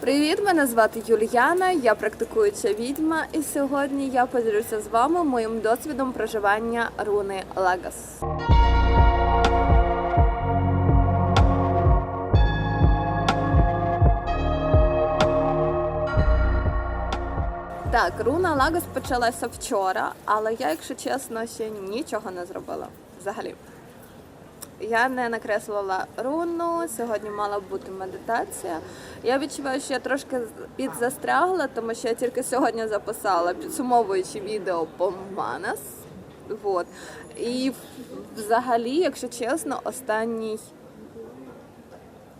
Привіт, мене звати Юліана, я практикуюча відьма, і сьогодні я поділюся з вами моїм досвідом проживання руни Лагас. Так, руна Лагас почалася вчора, але я, якщо чесно, ще нічого не зробила взагалі. Я не накреслила руну. Сьогодні мала бути медитація. Я відчуваю, що я трошки підзастрягла, тому що я тільки сьогодні записала підсумовуючи відео по Манас. Вот. І взагалі, якщо чесно, останній.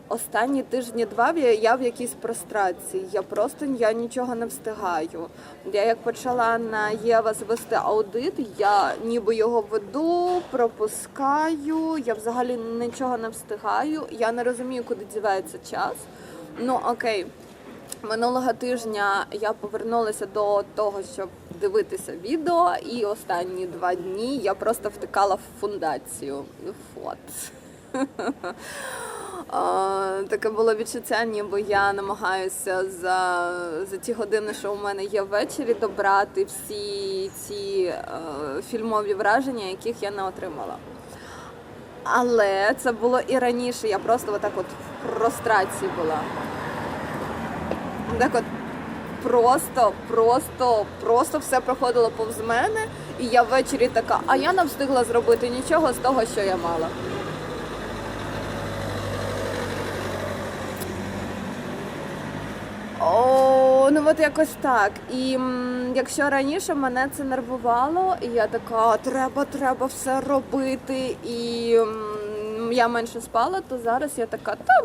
Останні тижні два я- в якійсь прострації. Я просто я нічого не встигаю. Я як почала на Єва вести аудит, я ніби його веду, пропускаю. Я взагалі нічого не встигаю. Я не розумію, куди дівається час. Ну окей, минулого тижня я повернулася до того, щоб дивитися відео, і останні два дні я просто втикала в фундацію. От. Таке було відчуття, ніби я намагаюся за, за ті години, що у мене є ввечері, добрати всі ці е, фільмові враження, яких я не отримала. Але це було і раніше. Я просто отак от в прострації була. Так от просто, просто, просто все проходило повз мене, і я ввечері така, а я не встигла зробити нічого з того, що я мала. О, ну от якось так. І м, якщо раніше мене це нервувало, і я така, треба, треба все робити, і м, я менше спала, то зараз я така, та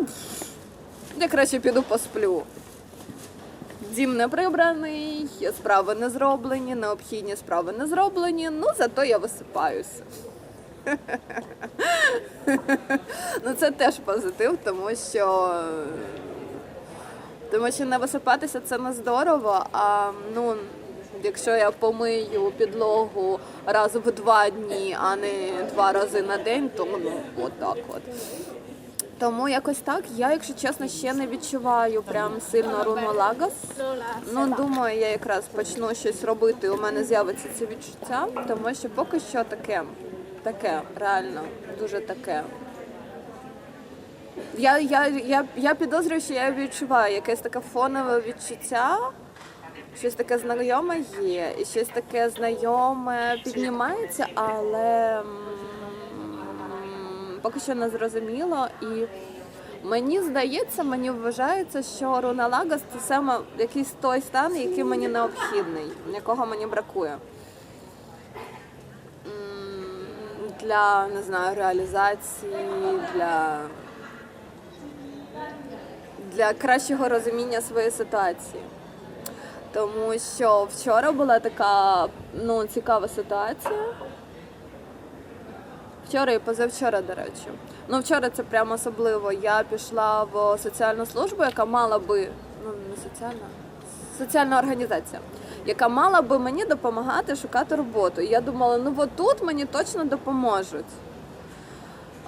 я краще піду посплю. Дім не прибраний, справи не зроблені, необхідні справи не зроблені, ну зато я висипаюся. Ну це теж позитив, тому що тому що не висипатися це не здорово. А ну, якщо я помию підлогу раз в два дні, а не два рази на день, то ну отак от. Тому якось так. Я, якщо чесно, ще не відчуваю прям сильно руну лагас. Ну думаю, я якраз почну щось робити. У мене з'явиться це відчуття, тому що поки що таке, таке, реально, дуже таке. Я, я, я, я підозрюю, що я відчуваю якесь таке фонове відчуття. Щось таке знайоме є, і щось таке знайоме піднімається, але поки що не зрозуміло. І мені здається, мені вважається, що Руна Лагас це саме якийсь той стан, який мені необхідний, якого мені бракує. Для не знаю, реалізації, для для кращого розуміння своєї ситуації. Тому що вчора була така ну, цікава ситуація. Вчора і позавчора, до речі. Ну, вчора це прямо особливо. Я пішла в соціальну службу, яка мала би, ну не соціальна, соціальна організація, яка мала би мені допомагати шукати роботу. І я думала, ну от тут мені точно допоможуть.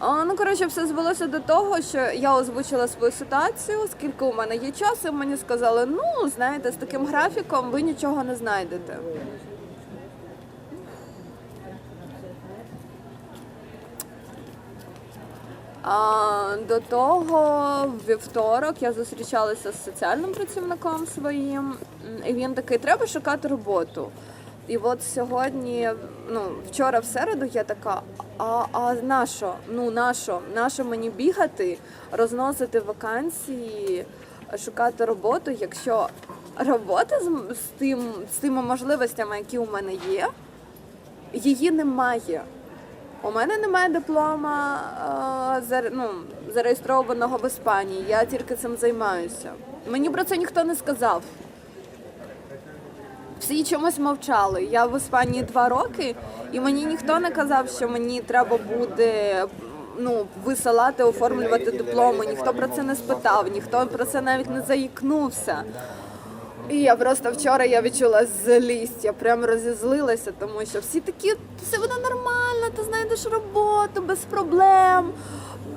Ну, коротше, все звелося до того, що я озвучила свою ситуацію, скільки у мене є часу, і мені сказали, ну, знаєте, з таким графіком ви нічого не знайдете. А, до того, в вівторок я зустрічалася з соціальним працівником своїм, і він такий, треба шукати роботу. І от сьогодні, ну вчора в середу, я така, а, а на що? Ну на що? На що мені бігати, розносити вакансії, шукати роботу, якщо робота з, з тим, з тими можливостями, які у мене є, її немає. У мене немає диплома е, ну, зареєстрованого в Іспанії. Я тільки цим займаюся. Мені про це ніхто не сказав. Всі чомусь мовчали. Я в Іспанії два роки, і мені ніхто не казав, що мені треба буде ну, висилати, оформлювати дипломи. Ніхто про це не спитав, ніхто про це навіть не заїкнувся. І я просто вчора я відчула злість, я прям розізлилася, тому що всі такі, все буде нормально, ти знайдеш роботу без проблем.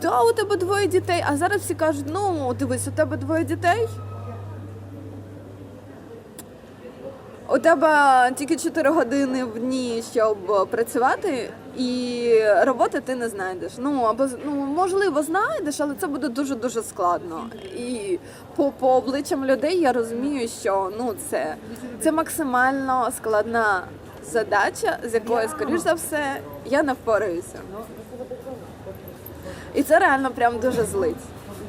Да, у тебе двоє дітей. А зараз всі кажуть, ну дивись, у тебе двоє дітей. У тебе тільки 4 години в дні, щоб працювати, і роботи ти не знайдеш. Ну або ну можливо знайдеш, але це буде дуже дуже складно. І по, по обличчям людей я розумію, що ну це, це максимально складна задача, з якою, скоріш за все, я не впораюся. І це реально прям дуже злить.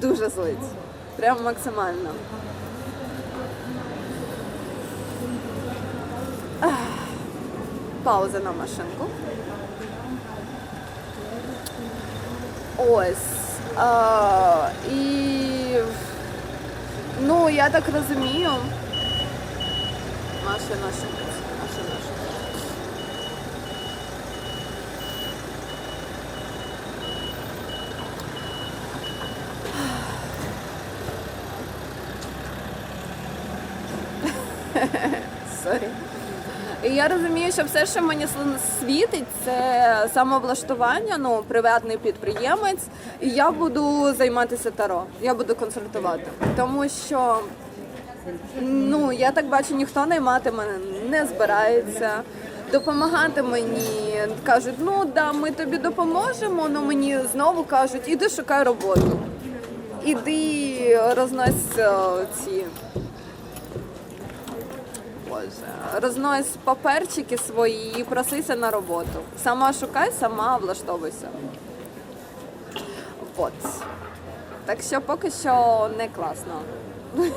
Дуже злить. Прям максимально. Пауза на машинку. Ось. А, і ну, я так розумію. Машина шумить. Я розумію, що все, що мені світить, це самовлаштування, ну, приватний підприємець, і я буду займатися таро. Я буду консультувати. Тому що, ну, я так бачу, ніхто наймати мене не збирається. Допомагати мені кажуть, ну да, ми тобі допоможемо, але мені знову кажуть, іди шукай роботу. Іди рознось е, ці Боже, рознось паперчики свої і просися на роботу. Сама шукай, сама влаштовуйся. От. Так що поки що не класно.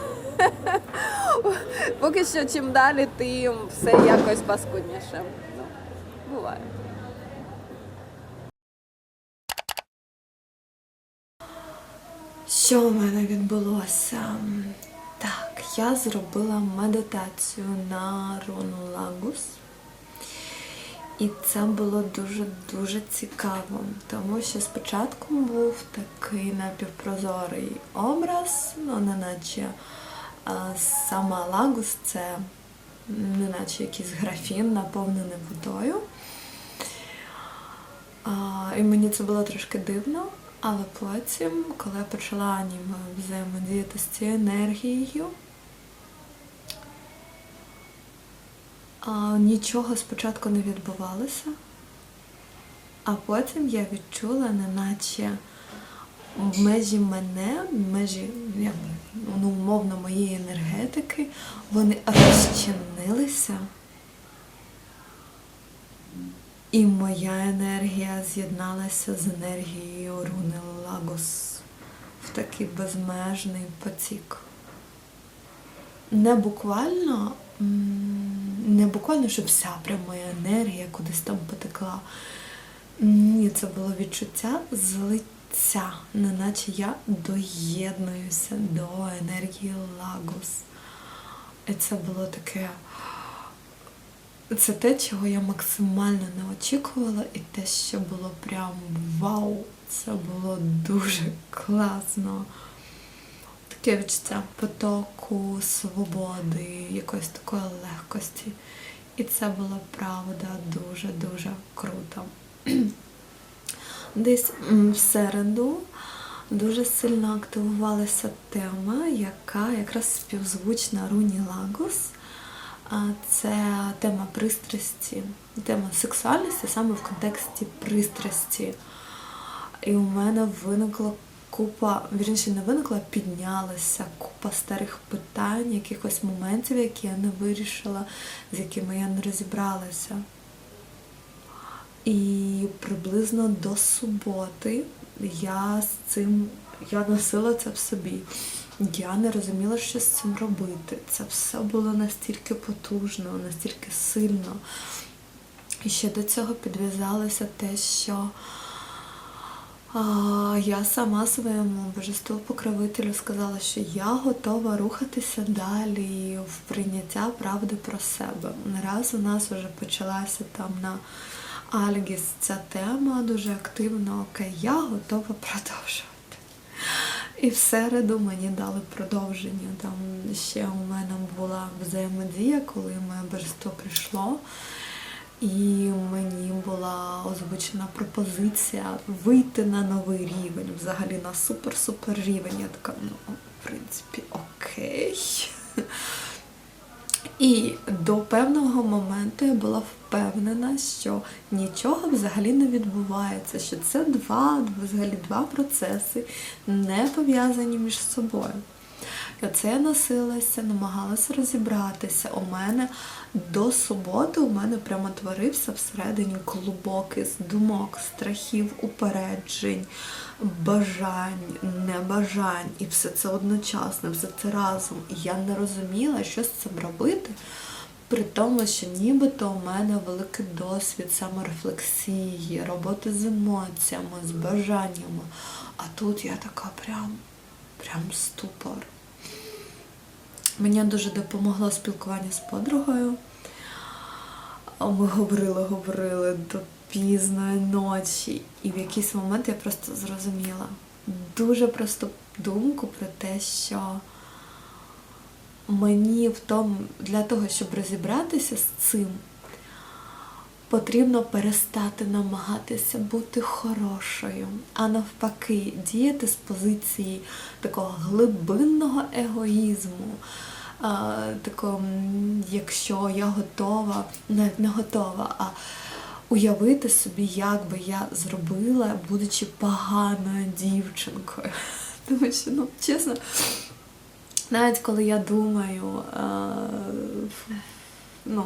Поки що чим далі, тим все якось паскудніше. Ну, буває. Що у мене відбулося? Так, я зробила медитацію на Рону Лагус. І це було дуже-дуже цікаво, тому що спочатку був такий напівпрозорий образ, ну, не наче сама Лагус це не наче якийсь графін, наповнений водою. А, і мені це було трошки дивно, але потім, коли я почала ніби взаємодіяти з цією енергією, нічого спочатку не відбувалося, а потім я відчула, неначе в межі мене, в межі ну, умовно моєї енергетики, вони розчинилися. І моя енергія з'єдналася з енергією Руни Лагос в такий безмежний потік. Не буквально, не буквально, що вся прям моя енергія кудись там потекла. Ні, це було відчуття злиття, неначе я доєднуюся до енергії Лагос. І це було таке. Це те, чого я максимально не очікувала, і те, що було прям вау, це було дуже класно. Таке відчуття потоку, свободи, якоїсь такої легкості. І це було правда дуже-дуже круто. Десь в середу дуже сильно активувалася тема, яка якраз співзвучна Руні Лагус. Це тема пристрасті, тема сексуальності саме в контексті пристрасті. І у мене виникла купа, вірніше не виникла, а піднялася купа старих питань, якихось моментів, які я не вирішила, з якими я не розібралася. І приблизно до суботи я з цим я носила це в собі. Я не розуміла, що з цим робити. Це все було настільки потужно, настільки сильно. І ще до цього підв'язалося те, що а, я сама своєму божеству покровителю сказала, що я готова рухатися далі в прийняття правди про себе. Раз у нас вже почалася там на Альгіс ця тема дуже активно. Окей, я готова продовжувати. І в середу мені дали продовження. Там ще у мене була взаємодія, коли моє божество прийшло. І мені була озвучена пропозиція вийти на новий рівень, взагалі на супер-супер рівень. Я така, ну, в принципі, окей. І до певного моменту я була впевнена, що нічого взагалі не відбувається, що це два, взагалі два процеси, не пов'язані між собою. Я носилася, намагалася розібратися. У мене до суботи у мене прямо творився всередині клубок із думок, страхів, упереджень, бажань, небажань. І все це одночасно, все це разом. І я не розуміла, що з цим робити. При тому, що нібито у мене великий досвід саморефлексії, роботи з емоціями, з бажаннями. А тут я така прям, прям ступор. Мені дуже допомогло спілкування з подругою. Ми говорили, говорили до пізної ночі. І в якийсь момент я просто зрозуміла дуже просту думку про те, що мені в тому, для того, щоб розібратися з цим, потрібно перестати намагатися бути хорошою, а навпаки, діяти з позиції такого глибинного егоїзму. А, такого, якщо я готова, навіть не готова, а уявити собі, як би я зробила, будучи поганою дівчинкою. Тому що, ну, чесно, навіть коли я думаю, а, ну,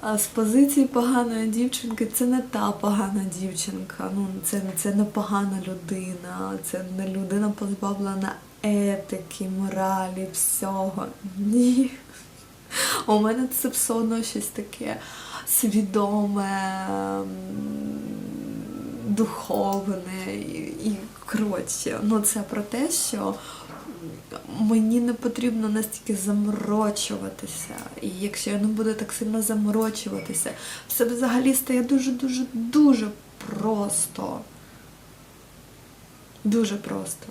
а з позиції поганої дівчинки це не та погана дівчинка, ну це, це не погана людина, це не людина позбавлена етики, моралі, всього. Ні. У мене це все одно щось таке свідоме, духовне і, і коротше, ну це про те, що мені не потрібно настільки заморочуватися. І якщо я не буду так сильно заморочуватися, все взагалі стає дуже-дуже дуже просто. Дуже просто.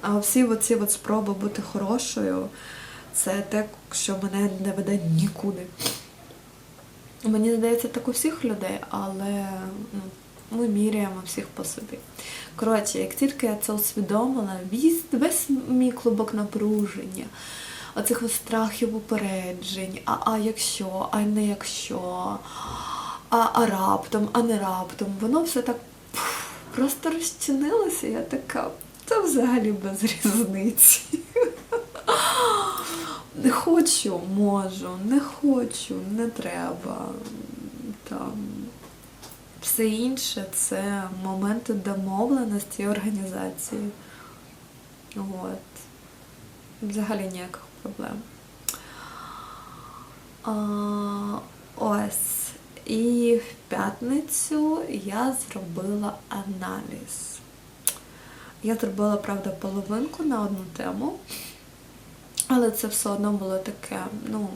А всі оці от спроби бути хорошою, це те, що мене не веде нікуди. Мені здається, так у всіх людей, але ну, ми міряємо всіх по собі. Коротше, як тільки я це усвідомила, весь, весь мій клубок напруження, оцих страхів упереджень, а, а якщо, а не якщо, а, а раптом, а не раптом, воно все так просто розчинилося, я така, це взагалі без різниці. Не хочу, можу, не хочу, не треба. Там. Все інше це моменти домовленості і організації. От. Взагалі ніяких проблем. А, ось. І в п'ятницю я зробила аналіз. Я зробила, правда, половинку на одну тему, але це все одно було таке, ну,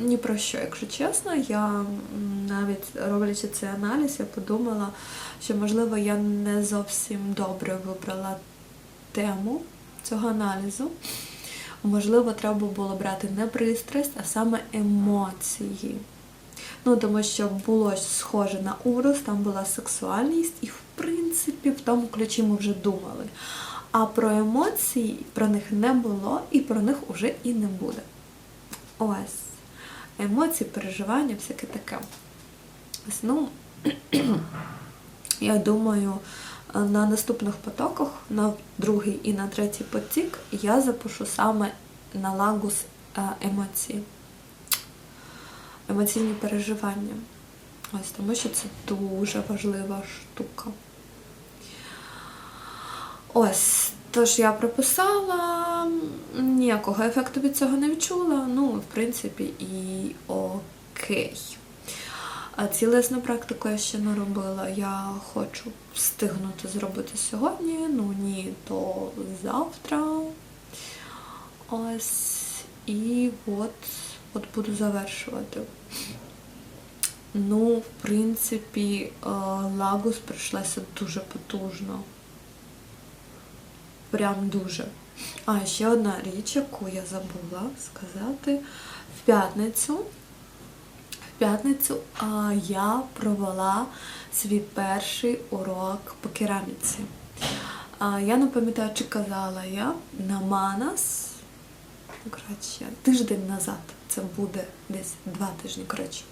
ні про що, якщо чесно. Я навіть роблячи цей аналіз, я подумала, що можливо я не зовсім добре вибрала тему цього аналізу. Можливо, треба було брати не пристрасть, а саме емоції. Ну, тому що було схоже на урус, там була сексуальність, і в принципі в тому ключі ми вже думали. А про емоції про них не було, і про них уже і не буде. Ось. Емоції, переживання, всяке таке. Ось, ну, я думаю, на наступних потоках, на другий і на третій потік, я запишу саме на лагус е, емоції. Емоційні переживання. Ось тому що це дуже важлива штука. Ось, тож я прописала, ніякого ефекту від цього не відчула. Ну, в принципі, і окей. А цілесну практику я ще не робила. Я хочу встигнути зробити сьогодні, ну ні, то завтра. Ось. І от, от буду завершувати. Ну, в принципі, е, лагус прийшлася дуже потужно. Прям дуже. А, ще одна річ, яку я забула сказати. В п'ятницю в п'ятницю я провела свій перший урок по кераміці. А, я не пам'ятаю, чи казала я на Манас. ну, коротше, тиждень назад. Це буде десь два тижні, коротше.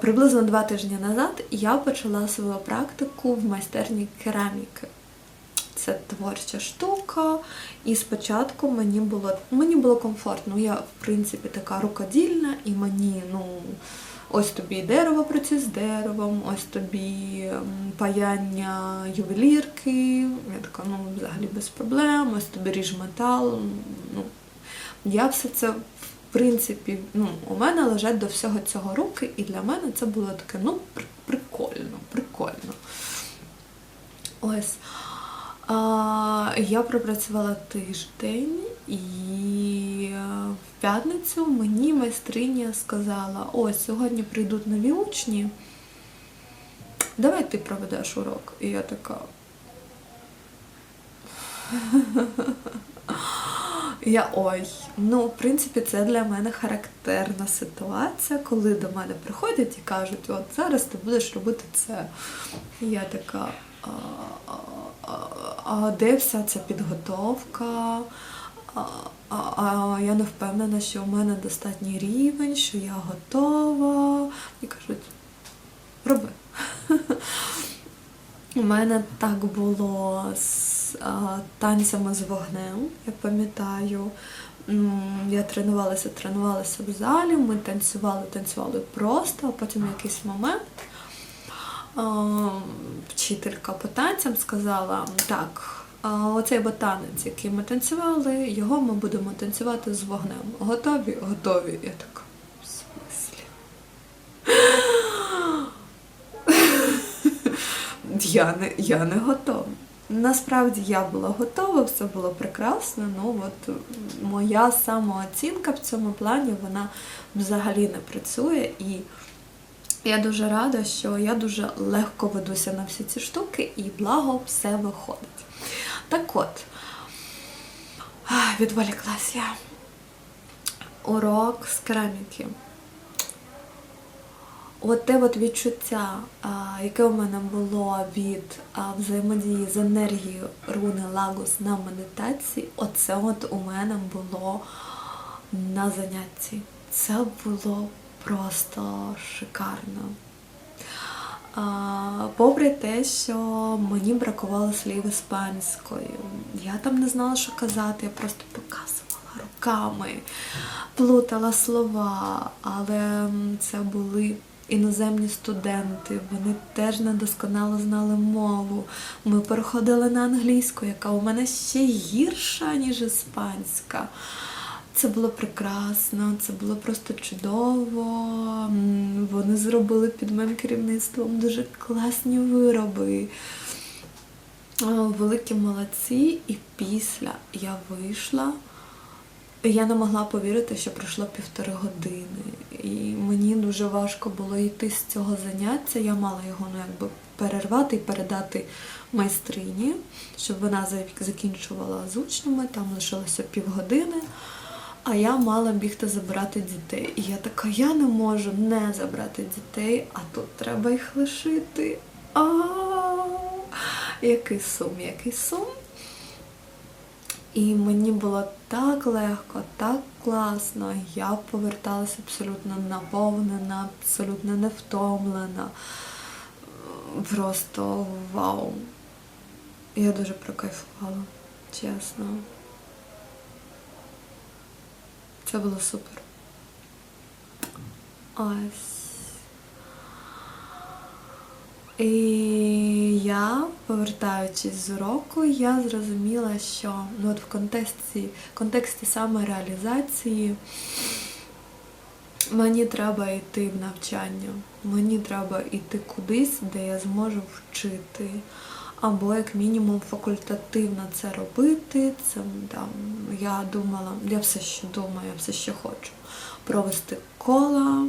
Приблизно два тижні назад я почала свою практику в майстерні кераміки. Це творча штука, і спочатку мені було мені було комфортно. Я, в принципі, така рукодільна, і мені, ну, ось тобі дерево працює з деревом, ось тобі паяння ювелірки. Я така, ну, взагалі без проблем, ось тобі ріж метал. Ну, я все це, в принципі, ну, у мене лежать до всього цього руки, і для мене це було таке, ну, прикольно, прикольно. Ось. Я пропрацювала тиждень, і е, в п'ятницю мені майстриня сказала: ось сьогодні прийдуть нові учні. Давай ти проведеш урок. І я така. Я ой. Ну, в принципі, це для мене характерна ситуація, коли до мене приходять і кажуть, от зараз ти будеш робити це. І я така. А, а, а, а де вся ця підготовка? А, а, а я не впевнена, що у мене достатній рівень, що я готова. І кажуть, роби. У мене так було з а, танцями з вогнем, я пам'ятаю. Я тренувалася, тренувалася в залі, ми танцювали, танцювали просто, а потім в якийсь момент вчителька по танцям сказала, так, оцей бо танець, який ми танцювали, його ми будемо танцювати з вогнем. Готові? Готові. Я така, в смислі? Я не, я не готова. Насправді я була готова, все було прекрасно. Ну от моя самооцінка в цьому плані вона взагалі не працює. І я дуже рада, що я дуже легко ведуся на всі ці штуки, і благо все виходить. Так от, відволіклась я. Урок з кераміки. От те от відчуття, яке у мене було від взаємодії з енергією руни Лагус на медитації, оце от у мене було на занятті. Це було просто шикарно. Попри те, що мені бракувало слів іспанською. Я там не знала, що казати, я просто показувала руками, плутала слова, але це були іноземні студенти, вони теж недосконало знали мову. Ми переходили на англійську, яка у мене ще гірша, ніж іспанська. Це було прекрасно, це було просто чудово. Вони зробили під моїм керівництвом дуже класні вироби. Великі молодці, і після я вийшла. Я не могла повірити, що пройшло півтори години. І мені дуже важко було йти з цього заняття. Я мала його ну, якби перервати і передати майстрині, щоб вона закінчувала з учнями, там лишилося півгодини. А я мала бігти забирати дітей. І я така, я не можу не забрати дітей, а тут треба їх лишити. Який сум, який сум. І мені було так легко, так класно. Я поверталася абсолютно наповнена, абсолютно не втомлена. Просто вау. Я дуже прокайфувала, чесно. Це було супер. Ось. І я, повертаючись з уроку, я зрозуміла, що ну, от в контексті, контексті саме реалізації мені треба йти в навчання, мені треба йти кудись, де я зможу вчити. Або як мінімум факультативно це робити. Це там я думала, я все ще думаю, я все ще хочу провести кола.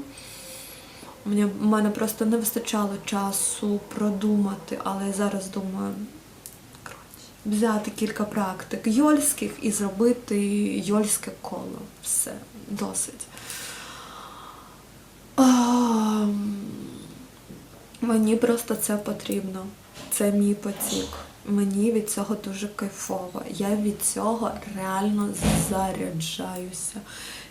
В мене просто не вистачало часу продумати, але я зараз думаю, коротше, взяти кілька практик йольських і зробити йольське коло. Все, досить. А, мені просто це потрібно. Це мій потік. Мені від цього дуже кайфово. Я від цього реально заряджаюся.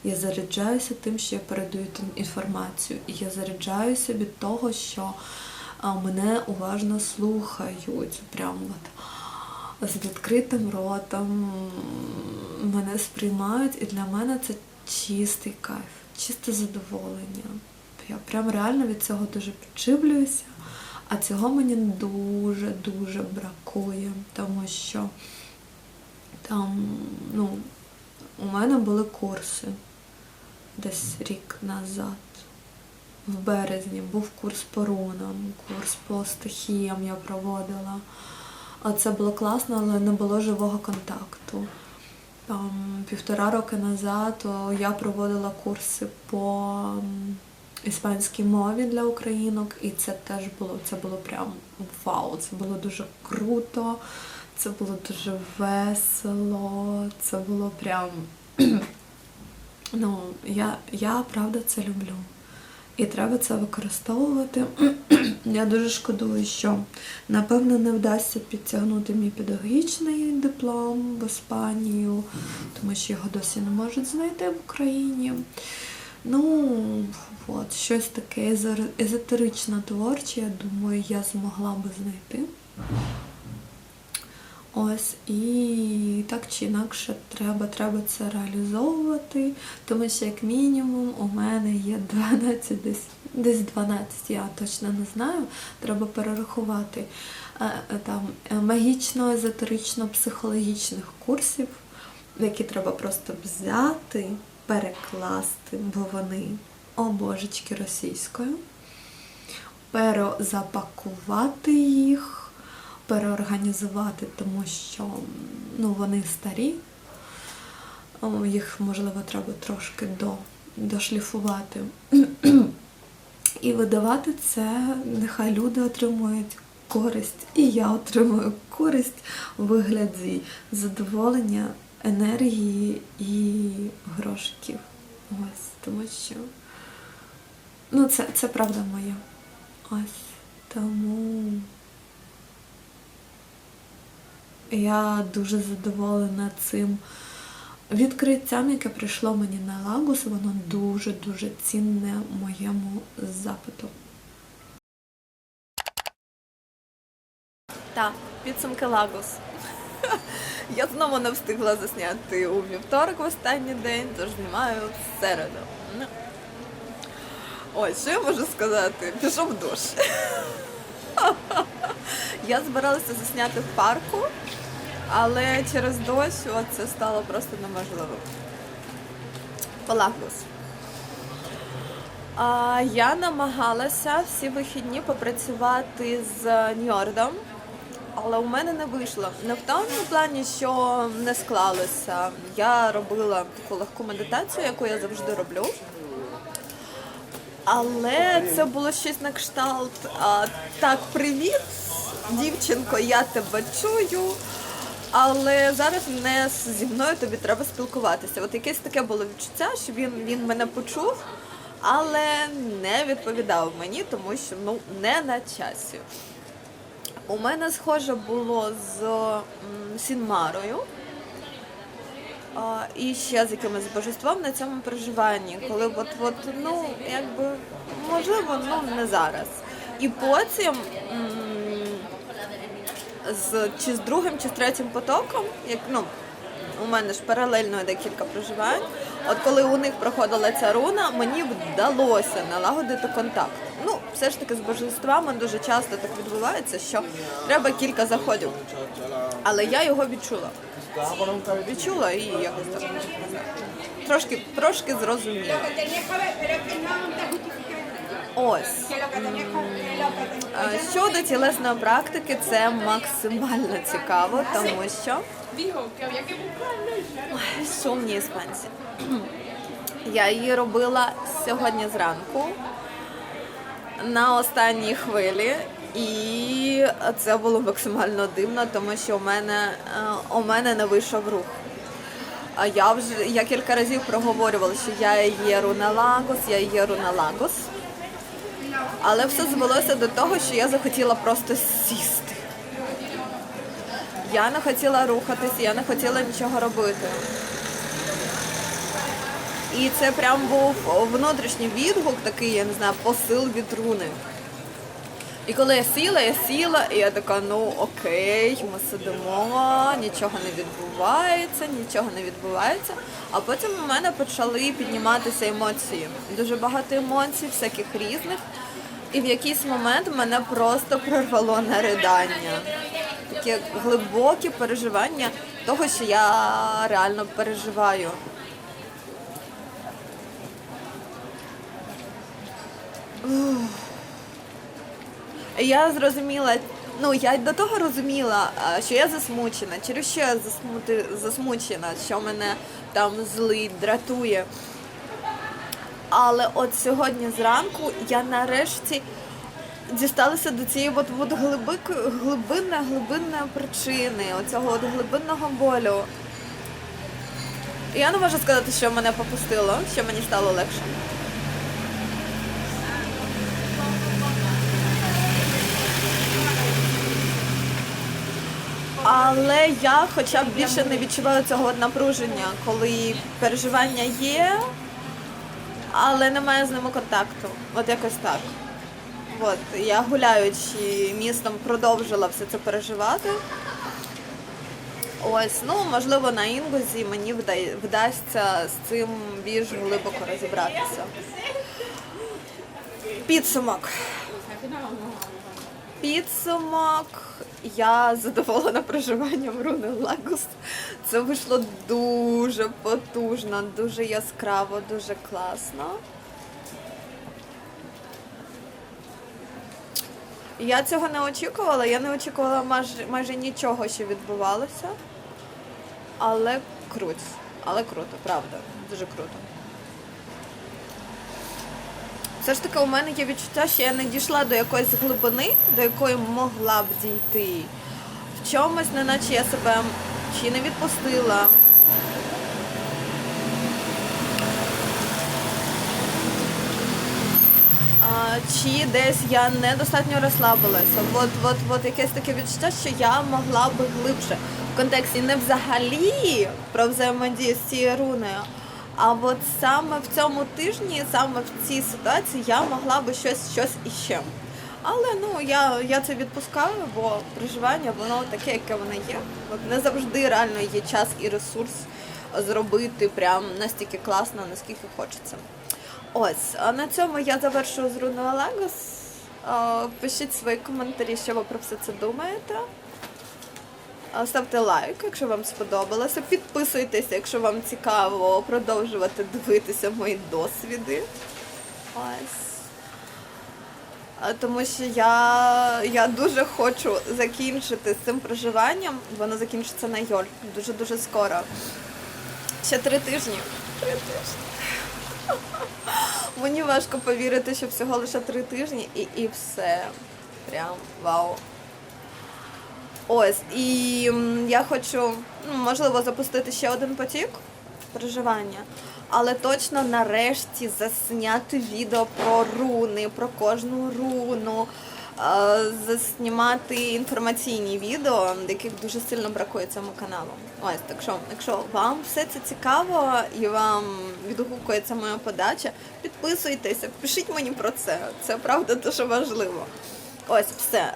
Я заряджаюся тим, що я передаю тим інформацію. І я заряджаюся від того, що мене уважно слухають. Прям от з відкритим ротом мене сприймають, і для мене це чистий кайф, чисте задоволення. Я прям реально від цього дуже підживлююся. А цього мені дуже-дуже бракує, тому що там, ну, у мене були курси десь рік назад. В березні був курс по рунам, курс по стихіям я проводила. А це було класно, але не було живого контакту. Там півтора роки назад я проводила курси по іспанській мові для українок, і це теж було, це було прям вау, це було дуже круто, це було дуже весело, це було прям. Ну, я, я правда це люблю. І треба це використовувати. Я дуже шкодую, що напевно не вдасться підтягнути мій педагогічний диплом в Іспанію, тому що його досі не можуть знайти в Україні. Ну, от, щось таке езотерично творче, я думаю, я змогла би знайти. Ось, і так чи інакше треба, треба це реалізовувати, тому що як мінімум у мене є 12, десь, десь 12, я точно не знаю. Треба перерахувати е, е, там е, магічно-езотерично-психологічних курсів, які треба просто взяти, перекласти, бо вони о божечки російською, перезапакувати їх переорганізувати, тому що ну, вони старі. Їх, можливо, треба трошки до, дошліфувати. І видавати це, нехай люди отримують користь, і я отримую користь у вигляді задоволення, енергії і грошиків. Ось, тому що ну, це, це правда моя. Ось тому. Я дуже задоволена цим відкриттям, яке прийшло мені на Лагус. Воно дуже-дуже цінне моєму запиту. Так, підсумки Лагос. Я знову не встигла засняти у вівторок в останній день, тож знімаю в середу. Ну. Ось, що я можу сказати? Пішов душ. Я збиралася засняти в парку, але через дощ це стало просто неможливо. Палагус. А, я намагалася всі вихідні попрацювати з Ньордом, але у мене не вийшло. Не в тому плані, що не склалося. Я робила таку легку медитацію, яку я завжди роблю. Але це було щось на кшталт. А, так, привіт, дівчинко, я тебе чую. Але зараз не зі мною тобі треба спілкуватися. От якесь таке було відчуття, що він, він мене почув, але не відповідав мені, тому що ну не на часі. У мене схоже було з Сінмарою. І ще з якимось божеством на цьому проживанні, коли от, от, ну, якби, можливо, ну не зараз. І потім з, чи з другим, чи з третім потоком, як, ну, у мене ж паралельно йде кілька проживань. От коли у них проходила ця руна, мені вдалося налагодити контакт. Ну, все ж таки з божествами дуже часто так відбувається, що треба кілька заходів. Але я його відчула. Відчула і якось так трошки, трошки зрозуміла. Ось. Щодо тілесної практики, це максимально цікаво, тому що Ой, шумні іспанці. Я її робила сьогодні зранку на останній хвилі, і це було максимально дивно, тому що у мене, е, у мене не вийшов рух. А я вже я кілька разів проговорювала, що я є Руна Лагос, я є Руна Лагос. Але все звелося до того, що я захотіла просто сісти. Я не хотіла рухатись, я не хотіла нічого робити. І це прям був внутрішній відгук, такий, я не знаю, посил від руни. І коли я сіла, я сіла, і я така, ну окей, ми сидимо, нічого не відбувається, нічого не відбувається. А потім у мене почали підніматися емоції. Дуже багато емоцій, всяких різних. І в якийсь момент мене просто прорвало на ридання. Таке глибоке переживання того, що я реально переживаю. Я зрозуміла, ну я й до того розуміла, що я засмучена. Через що я засмути, засмучена, що мене там злить, дратує. Але от сьогодні зранку я нарешті дісталася до цієї от, от глибик, глибинної, глибинної причини, оцього от глибинного болю. Я не можу сказати, що мене попустило, що мені стало легше. Але я хоча б більше не відчуваю цього напруження, коли переживання є, але немає з ними контакту. От якось так. От, я гуляючи містом продовжила все це переживати. Ось, ну можливо, на інгузі мені вда- вдасться з цим більш глибоко розібратися. Підсумок. Підсумок. Я задоволена проживанням руни Лагус. Це вийшло дуже потужно, дуже яскраво, дуже класно. Я цього не очікувала, я не очікувала майже, майже нічого, що відбувалося. Але круть. Але круто, правда. Дуже круто. Все ж таки, у мене є відчуття, що я не дійшла до якоїсь глибини, до якої могла б дійти. В чомусь, неначе я себе чи не відпустила. Чи десь я недостатньо розслабилася. От, от, от якесь таке відчуття, що я могла би глибше в контексті не взагалі про взаємодію з цією руною, а от саме в цьому тижні, саме в цій ситуації я могла би щось, щось іще. Але ну я, я це відпускаю, бо проживання воно таке, яке воно є. От не завжди реально є час і ресурс зробити прям настільки класно, наскільки хочеться. Ось, а на цьому я завершую з руною Легос. А, Пишіть свої коментарі, що ви про все це думаєте. Ставте лайк, якщо вам сподобалося. Підписуйтесь, якщо вам цікаво продовжувати дивитися мої досвіди. Ось. Тому що я, я дуже хочу закінчити з цим проживанням. Воно закінчиться на Йоль дуже-дуже скоро. Ще три тижні. Три тижні. Мені важко повірити, що всього лише три тижні і, і все. Прям вау. Ось, і я хочу, ну, можливо, запустити ще один потік проживання, але точно нарешті засняти відео про руни, про кожну руну, заснімати інформаційні відео, яких дуже сильно бракує цьому каналу. Ось, так що, якщо вам все це цікаво і вам відгукується моя подача, підписуйтеся, пишіть мені про це. Це правда дуже важливо. Ось все. Е,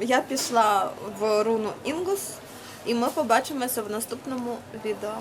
я пішла в руну Інгус, і ми побачимося в наступному відео.